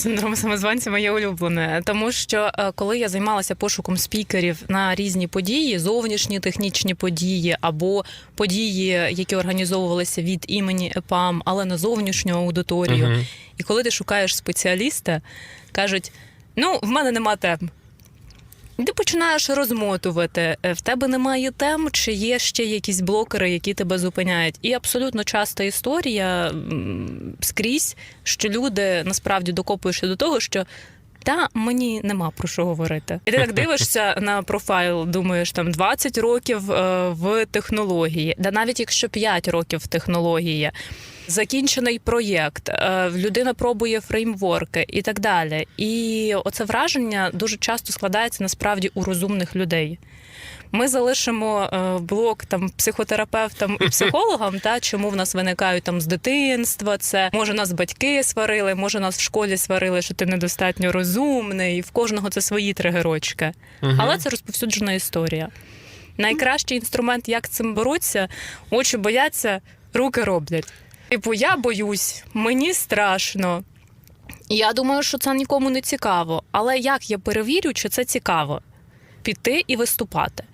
Синдром самозванця моє улюблене, тому що е, коли я займалася пошуком спікерів на різні події, зовнішні технічні події або події, які організовувалися від імені ЕПАМ, але на зовнішню аудиторію. Мгм. І коли ти шукаєш спеціаліста, кажуть: ну, в мене нема тем. Ти починаєш розмотувати. Е, В тебе немає тем, чи є ще якісь блокери, які тебе зупиняють. І абсолютно часта історія скрізь, що люди насправді докопуються до того, що. Та мені нема про що говорити. І ти так дивишся на профайл, думаєш, там 20 років е, в технології, да навіть якщо 5 років в технології, закінчений проєкт, е, людина пробує фреймворки і так далі. І оце враження дуже часто складається насправді у розумних людей. Ми залишимо е, блок там психотерапевтам і психологам, та чому в нас виникають там з дитинства. Це може нас батьки сварили, може нас в школі сварили, що ти недостатньо розумний. В кожного це свої тригерочки. Мгм. Але це розповсюджена історія. Найкращий інструмент, як цим боротися, очі бояться, руки роблять. Типу, я боюсь, мені страшно. Я думаю, що це нікому не цікаво. Але як я перевірю, чи це цікаво? Піти і виступати.